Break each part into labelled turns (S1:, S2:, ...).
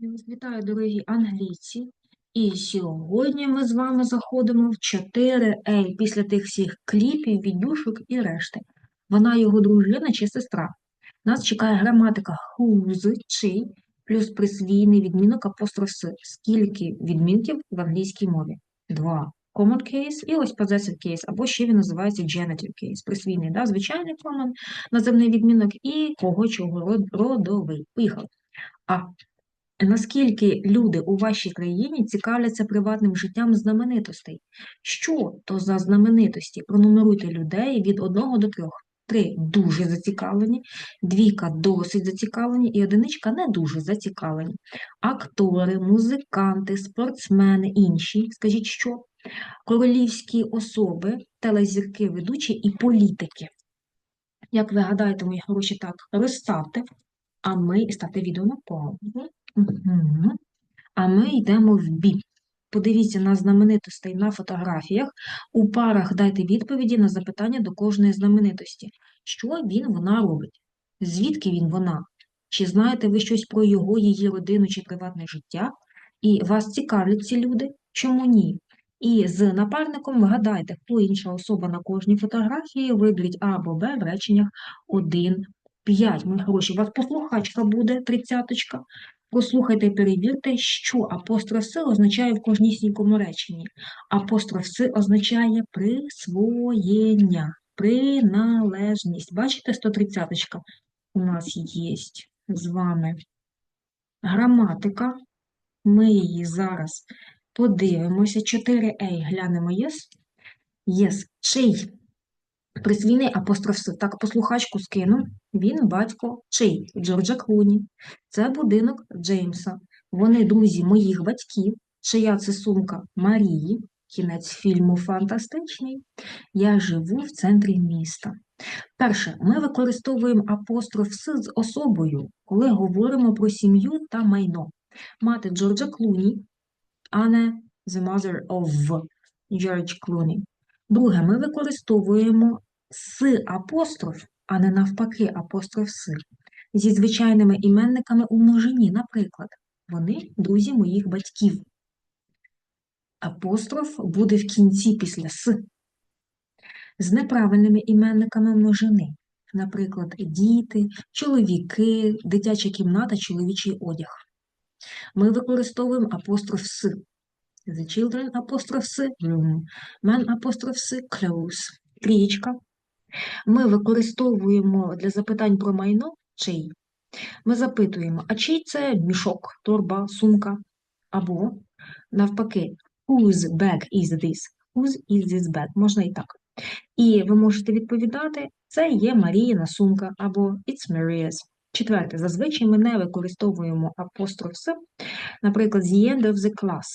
S1: Вітаю, дорогі англійці. І сьогодні ми з вами заходимо в 4A після тих всіх кліпів, віддюшок і решти. Вона його дружина чи сестра. Нас чекає граматика whose, чий, плюс присвійний відмінок апостроф «с». Скільки відмінків в англійській мові? Два. Common case і ось possessive case, або ще він називається genitive case. Присвійний, да? звичайний common, називний відмінок і кого чого родовий. Поїхали. А Наскільки люди у вашій країні цікавляться приватним життям знаменитостей? Що то за знаменитості? Пронумеруйте людей від 1 до 3. Три дуже зацікавлені, двійка досить зацікавлені і одиничка не дуже зацікавлені. Актори, музиканти, спортсмени, інші, скажіть що? Королівські особи, телезірки, ведучі і політики. Як ви гадаєте, мої хороші, так, розставте, а ми ставте відео на паузу. А ми йдемо в бій. Подивіться на знаменитостей на фотографіях. У парах дайте відповіді на запитання до кожної знаменитості. Що він, вона робить? Звідки він, вона? Чи знаєте ви щось про його, її родину чи приватне життя? І вас цікавлять ці люди? Чому ні? І з напарником вгадайте, хто інша особа на кожній фотографії, виберіть А або Б в реченнях 1, 5. Мої хороші, у вас послухачка буде, тридцяточка. Послухайте і перевірте, що апостроф «с» означає в кожнісінькому реченні. Апостроф «с» означає присвоєння, приналежність. Бачите, 130-ка у нас є з вами граматика. Ми її зараз подивимося. 4a глянемо єс. Єс. Чий? Присвійний апостроф «с». Так, послухачку скину. Він батько чий? Джорджа Клуні. Це будинок Джеймса. Вони друзі моїх батьків. Чия це сумка Марії. Кінець фільму фантастичний. Я живу в центрі міста. Перше, ми використовуємо апостроф «с» з особою, коли говоримо про сім'ю та майно. Мати Джорджа Клуні, а не the mother of George Clooney. Друге, ми використовуємо с апостроф, а не навпаки апостроф с. Зі звичайними іменниками у множині, наприклад, вони друзі моїх батьків. Апостроф буде в кінці після с. З неправильними іменниками множини, наприклад, діти, чоловіки, дитяча кімната, чоловічий одяг. Ми використовуємо апостроф с. The children с room. Man с clothes. Трієчка. Ми використовуємо для запитань про майно чий. Ми запитуємо, а чий це мішок, торба, сумка? Або, навпаки, whose bag is this? Whose is this bag? Можна і так. І ви можете відповідати, це є Маріїна сумка, або it's Maria's. Четверте, зазвичай ми не використовуємо апостроф «с», наприклад, the end of the class,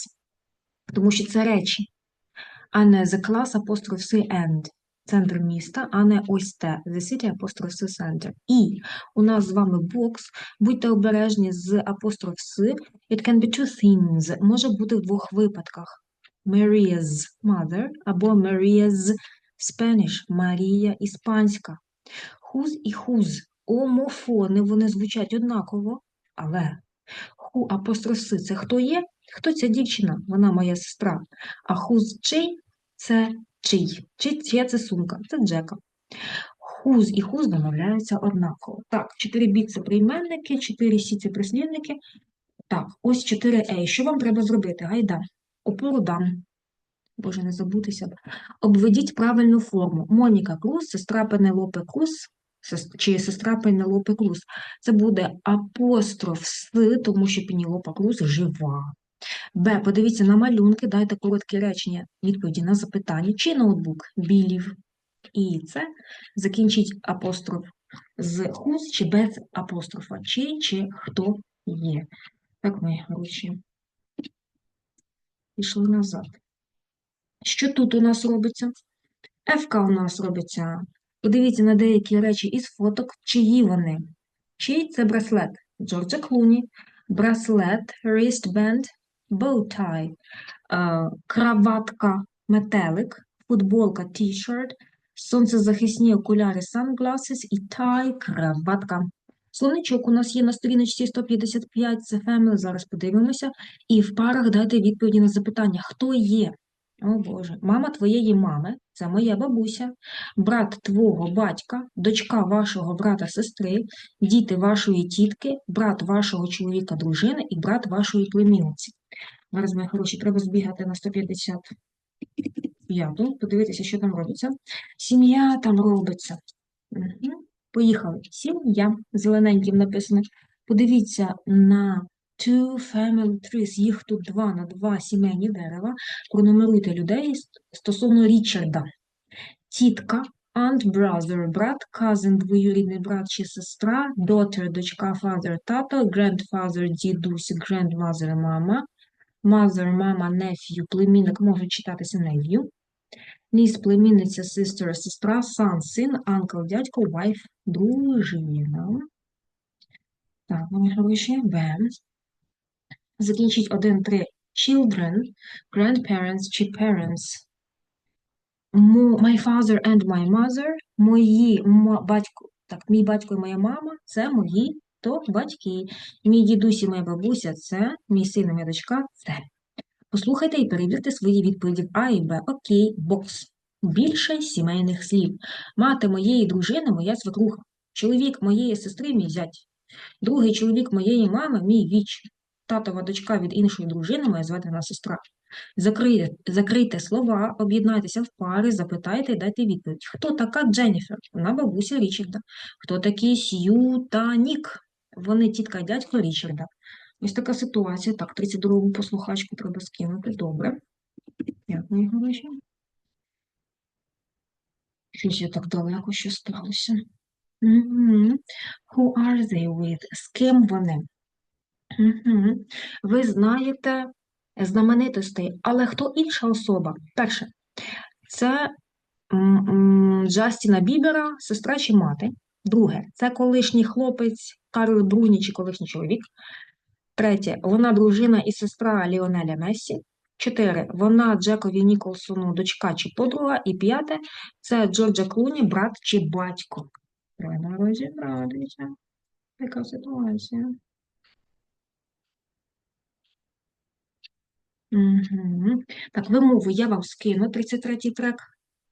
S1: тому що це речі, а не the class апостроф «с» end, центр міста, а не ось те, the city «с» center. І у нас з вами бокс, будьте обережні з апостроф «с», it can be two things, може бути в двох випадках. Maria's mother або Maria's Spanish, Марія іспанська. Whose і whose омофони, вони звучать однаково, але who апостроф «с» – це хто є? Хто ця дівчина? Вона моя сестра. А whose чий – це чий. Чи чия це сумка? Це Джека. Whose і whose домовляються однаково. Так, 4 біт це прийменники, 4 сі це прислівники. Так, ось 4 a. Що вам треба зробити? Гайда. Опору дам. Боже, не забутися. Обведіть правильну форму. Моніка Круз, сестра Пенелопи Круз, чи сестра Пенелопи Круз. Це буде апостроф с, тому що Пенелопа Круз жива. Б. Подивіться на малюнки, дайте короткі речення, відповіді на запитання. Чи ноутбук білів? І це закінчіть апостроф з хуз чи без апострофа. Чи чи хто є. Так, мої гроші. Пішли назад. Що тут у нас робиться? ФК у нас робиться. Подивіться на деякі речі із фоток, чиї вони. Чий це браслет? Джорджа Клуні. Браслет, wristband, bowtie, е, краватка, метелик, футболка, t-shirt, сонцезахисні окуляри, sunglasses і tie, краватка. Словничок у нас є на сторіночці 155, це family, зараз подивимося. І в парах дайте відповіді на запитання, хто є? О Боже, мама твоєї мами, це моя бабуся, брат твого батька, дочка вашого брата сестри, діти вашої тітки, брат вашого чоловіка дружини і брат вашої племінниці. Зараз, мої хороші, треба збігати на 155, подивитися, що там робиться. Сім'я там робиться. Угу. Поїхали. Сім'я зелененьким написано. Подивіться на two family trees. Їх тут два на два сімейні дерева. Пронумеруйте людей стосовно Річарда. Тітка, aunt, brother, брат, cousin, двоюрідний брат чи сестра, daughter, дочка, father, тато, grandfather, дідусь, grandmother, мама, mother, мама, nephew, племінник може читатися nephew. Ніс, племінниця, sister, сестра, son, син, uncle, дядько, wife, дружина. Так, мої хороші, Б. Закінчіть один, три. Children, grandparents чи parents. My father and my mother. Мої батько, так, мій батько і моя мама це мої то батьки. Мій дідусь і моя бабуся це мій син і моя дочка це. Послухайте і перевірте свої відповіді А і Б. Окей, бокс. Більше сімейних слів. Мати моєї дружини моя свекруха. Чоловік моєї сестри мій зять. Другий чоловік моєї мами мій віч. Татова дочка від іншої дружини моя зведена сестра. Закрийте, закрийте слова, об'єднайтеся в пари, запитайте і дайте відповідь. Хто така Дженніфер? Вона бабуся Річарда. Хто такі Сью та Нік? Вони тітка і дядько Річарда. Ось така ситуація. Так, 32-гу послухачку треба скинути. Добре. Дякую, гроші. Щось я так далеко що сталося. Who are they with? З ким вони? Ви знаєте знаменитостей, але хто інша особа? Перше, це Джастіна Бібера, сестра чи мати. Друге, це колишній хлопець Карл Бруні чи колишній чоловік. Третє, вона дружина і сестра Ліонеля Мессі. Чотири. Вона Джекові Ніколсону, дочка чи подруга. І п'яте це Джорджа Клуні, брат чи батько. Треба розібратися. Яка ситуація? Так, вимову я вам скину 33-й трек.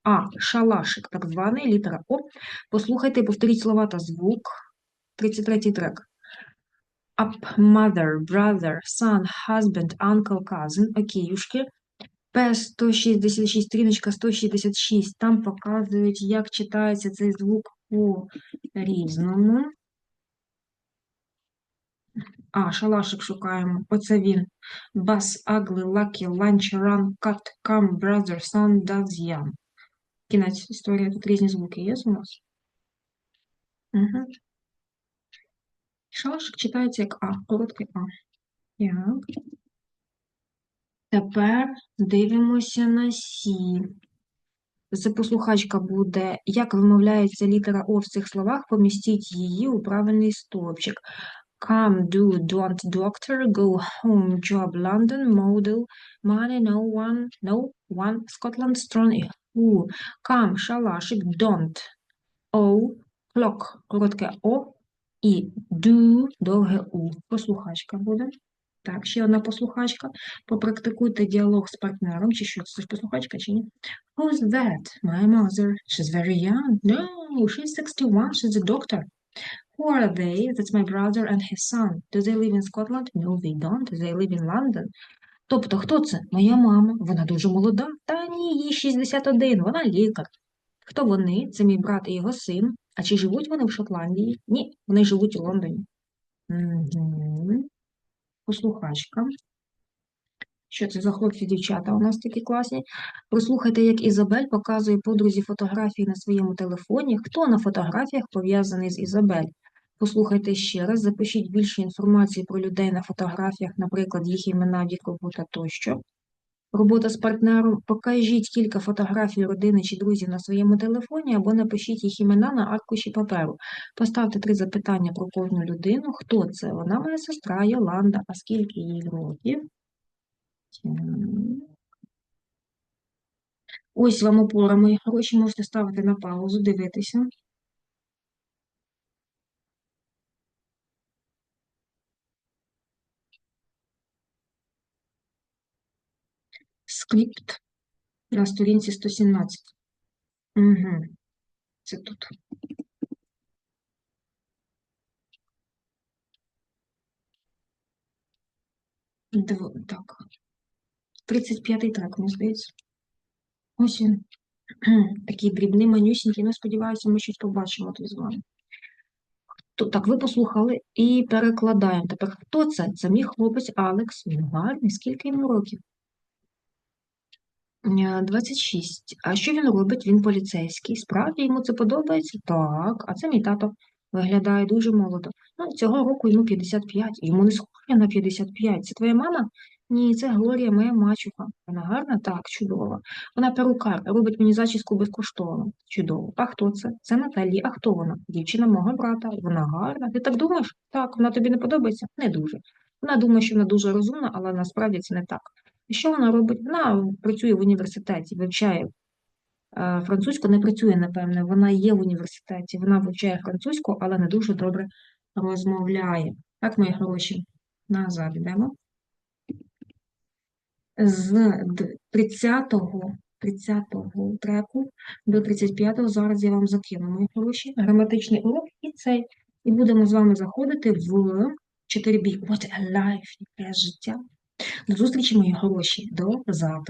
S1: А, шалашик, так званий, літера О. Послухайте, повторіть слова та звук. 33-й трек up mother, brother, son, husband, uncle, cousin. Окейушки. П166, стріночка 166. Там показують, як читається цей звук по різному. А, шалашик шукаємо. Оце він. Бас, ugly, lucky, lunch, run, cut, come, brother, son, does, young. Кінець історії. Тут різні звуки є у нас. Угу. Шалашик читається як А, короткий А. Так. Тепер дивимося на Сі. Запослухачка буде, як вимовляється літера О в цих словах, помістіть її у правильний стовпчик. Come, do, don't, doctor, go home, job, London, model, money, no one, no one, Scotland, strong, who. Come, шалашик, don't. O, clock, коротке О, і do довге у. Послухачка буде. Так, ще одна послухачка. Попрактикуйте діалог з партнером, чи що це ж послухачка, чи ні? Who's that? My mother. She's very young. No, she's 61. She's a doctor. Who are they? That's my brother and his son. Do they live in Scotland? No, they don't. They live in London. Тобто, хто це? Моя мама. Вона дуже молода. Та ні, їй 61, вона лікар. Хто вони? Це мій брат і його син. А чи живуть вони в Шотландії? Ні, вони живуть у Лондоні. Угу. Послухачка. Що це за хлопці, дівчата? У нас такі класні. Прослухайте, як Ізабель показує подрузі фотографії на своєму телефоні. Хто на фотографіях пов'язаний з Ізабель? Послухайте ще раз, запишіть більше інформації про людей на фотографіях, наприклад, їх імена, вік, робота тощо. Робота з партнером. Покажіть кілька фотографій родини чи друзів на своєму телефоні, або напишіть їх імена на аркуші паперу. Поставте три запитання про кожну людину. Хто це? Вона моя сестра Йоланда. А скільки їй років? Ось вам опора, мої хороші, можете ставити на паузу, дивитися. Скрипт на сторінці 117. Угу. Це тут. Дво... Так. 35-й трек, мені здається. Ось він. Такий дрібний, манюсінький. Ну, сподіваюся, ми щось побачимо тут з вами. Так, ви послухали і перекладаємо. Тепер хто це? Це мій хлопець Алекс. Він гарний. Скільки йому років? Е, 26. А що він робить? Він поліцейський. Справді йому це подобається? Так. А це мій тато. Виглядає дуже молодо. Ну, цього року йому 55. Йому не схоже на 55. Це твоя мама? Ні, це Глорія, моя мачуха. Вона гарна? Так, чудово. Вона перукар, робить мені зачіску безкоштовно. Чудово. А хто це? Це Наталі. А хто вона? Дівчина мого брата. Вона гарна. Ти так думаєш? Так, вона тобі не подобається? Не дуже. Вона думає, що вона дуже розумна, але насправді це не так. І що вона робить? Вона працює в університеті, вивчає е, французьку, не працює, напевне, вона є в університеті, вона вивчає французьку, але не дуже добре розмовляє. Так, мої хороші, назад йдемо. З 30-го 30-го треку до 35-го зараз я вам закину, мої хороші, граматичний урок і цей. І будемо з вами заходити в 4 бій. What a life, яке життя. До зустрічі, мої хороші, до завтра.